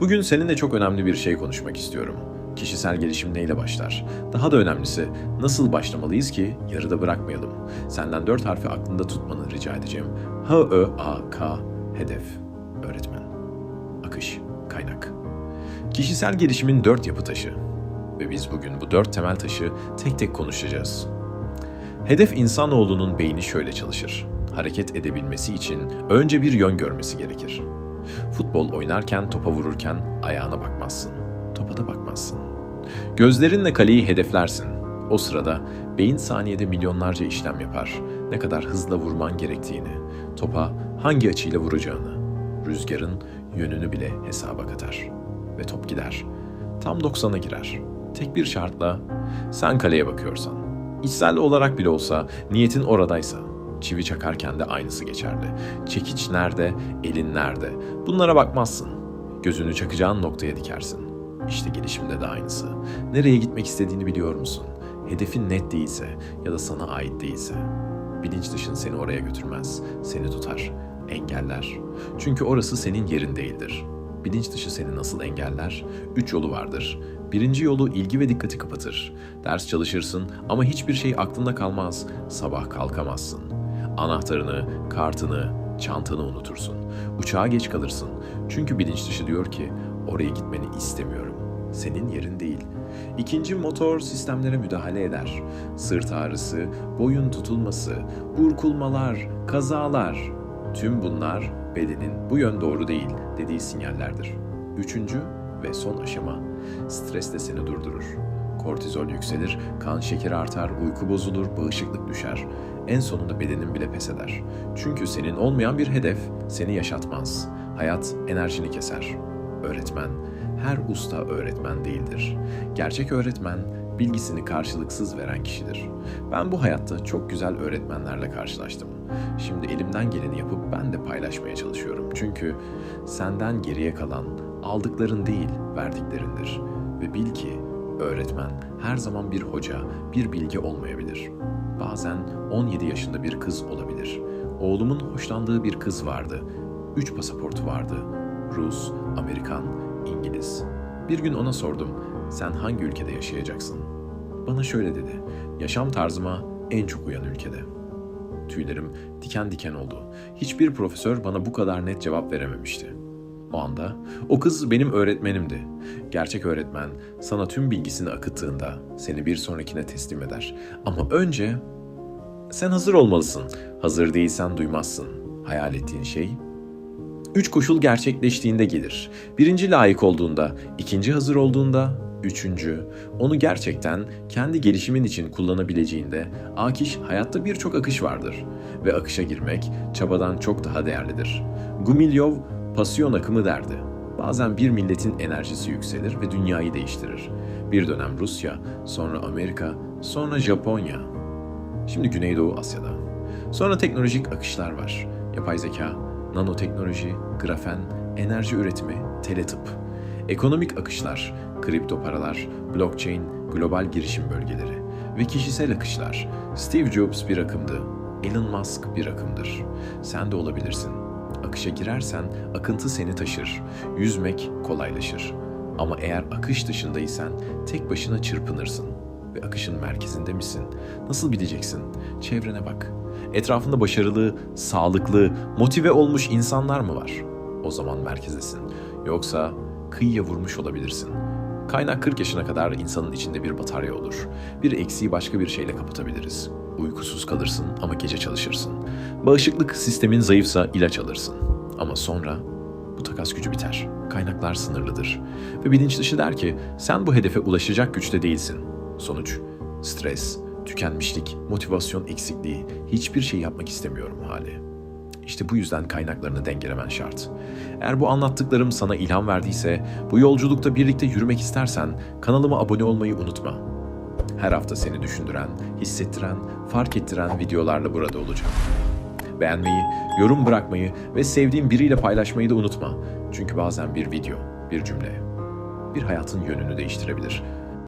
Bugün seninle çok önemli bir şey konuşmak istiyorum. Kişisel gelişim neyle başlar? Daha da önemlisi nasıl başlamalıyız ki yarıda bırakmayalım? Senden dört harfi aklında tutmanı rica edeceğim. H-Ö-A-K hedef öğretmen. Akış, kaynak. Kişisel gelişimin dört yapı taşı. Ve biz bugün bu dört temel taşı tek tek konuşacağız. Hedef insanoğlunun beyni şöyle çalışır. Hareket edebilmesi için önce bir yön görmesi gerekir. Futbol oynarken topa vururken ayağına bakmazsın. Topa da bakmazsın. Gözlerinle kaleyi hedeflersin. O sırada beyin saniyede milyonlarca işlem yapar. Ne kadar hızla vurman gerektiğini, topa hangi açıyla vuracağını, rüzgarın yönünü bile hesaba katar. Ve top gider. Tam 90'a girer. Tek bir şartla sen kaleye bakıyorsan. İçsel olarak bile olsa niyetin oradaysa çivi çakarken de aynısı geçerli. Çekiç nerede, elin nerede? Bunlara bakmazsın. Gözünü çakacağın noktaya dikersin. İşte gelişimde de aynısı. Nereye gitmek istediğini biliyor musun? Hedefin net değilse ya da sana ait değilse. Bilinç dışın seni oraya götürmez, seni tutar, engeller. Çünkü orası senin yerin değildir. Bilinç dışı seni nasıl engeller? Üç yolu vardır. Birinci yolu ilgi ve dikkati kapatır. Ders çalışırsın ama hiçbir şey aklında kalmaz. Sabah kalkamazsın. Anahtarını, kartını, çantanı unutursun. Uçağa geç kalırsın. Çünkü bilinç dışı diyor ki oraya gitmeni istemiyorum. Senin yerin değil. İkinci motor sistemlere müdahale eder. Sırt ağrısı, boyun tutulması, burkulmalar, kazalar. Tüm bunlar bedenin bu yön doğru değil dediği sinyallerdir. Üçüncü ve son aşama stres de seni durdurur. Kortizol yükselir, kan şekeri artar, uyku bozulur, bağışıklık düşer. En sonunda bedenin bile pes eder. Çünkü senin olmayan bir hedef seni yaşatmaz. Hayat enerjini keser. Öğretmen, her usta öğretmen değildir. Gerçek öğretmen, bilgisini karşılıksız veren kişidir. Ben bu hayatta çok güzel öğretmenlerle karşılaştım. Şimdi elimden geleni yapıp ben de paylaşmaya çalışıyorum. Çünkü senden geriye kalan aldıkların değil, verdiklerindir. Ve bil ki öğretmen her zaman bir hoca, bir bilgi olmayabilir. Bazen 17 yaşında bir kız olabilir. Oğlumun hoşlandığı bir kız vardı. Üç pasaportu vardı. Rus, Amerikan, İngiliz. Bir gün ona sordum, sen hangi ülkede yaşayacaksın? Bana şöyle dedi, yaşam tarzıma en çok uyan ülkede. Tüylerim diken diken oldu. Hiçbir profesör bana bu kadar net cevap verememişti. O anda o kız benim öğretmenimdi. Gerçek öğretmen sana tüm bilgisini akıttığında seni bir sonrakine teslim eder. Ama önce sen hazır olmalısın. Hazır değilsen duymazsın. Hayal ettiğin şey Üç koşul gerçekleştiğinde gelir. Birinci layık olduğunda, ikinci hazır olduğunda, üçüncü, onu gerçekten kendi gelişimin için kullanabileceğinde, Akiş hayatta birçok akış vardır. Ve akışa girmek çabadan çok daha değerlidir. Gumilyov pasyon akımı derdi. Bazen bir milletin enerjisi yükselir ve dünyayı değiştirir. Bir dönem Rusya, sonra Amerika, sonra Japonya. Şimdi Güneydoğu Asya'da. Sonra teknolojik akışlar var. Yapay zeka, nanoteknoloji, grafen, enerji üretimi, teletıp. Ekonomik akışlar, kripto paralar, blockchain, global girişim bölgeleri ve kişisel akışlar. Steve Jobs bir akımdı, Elon Musk bir akımdır. Sen de olabilirsin. Akışa girersen akıntı seni taşır. Yüzmek kolaylaşır. Ama eğer akış dışındaysan tek başına çırpınırsın. Ve akışın merkezinde misin? Nasıl bileceksin? Çevrene bak. Etrafında başarılı, sağlıklı, motive olmuş insanlar mı var? O zaman merkezdesin. Yoksa kıyıya vurmuş olabilirsin. Kaynak 40 yaşına kadar insanın içinde bir batarya olur. Bir eksiği başka bir şeyle kapatabiliriz. Uykusuz kalırsın ama gece çalışırsın. Bağışıklık sistemin zayıfsa ilaç alırsın. Ama sonra bu takas gücü biter. Kaynaklar sınırlıdır. Ve bilinç dışı der ki sen bu hedefe ulaşacak güçte değilsin. Sonuç stres, tükenmişlik, motivasyon eksikliği, hiçbir şey yapmak istemiyorum hali. İşte bu yüzden kaynaklarını dengelemen şart. Eğer bu anlattıklarım sana ilham verdiyse, bu yolculukta birlikte yürümek istersen kanalıma abone olmayı unutma. Her hafta seni düşündüren, hissettiren, fark ettiren videolarla burada olacağım. Beğenmeyi, yorum bırakmayı ve sevdiğin biriyle paylaşmayı da unutma. Çünkü bazen bir video, bir cümle, bir hayatın yönünü değiştirebilir.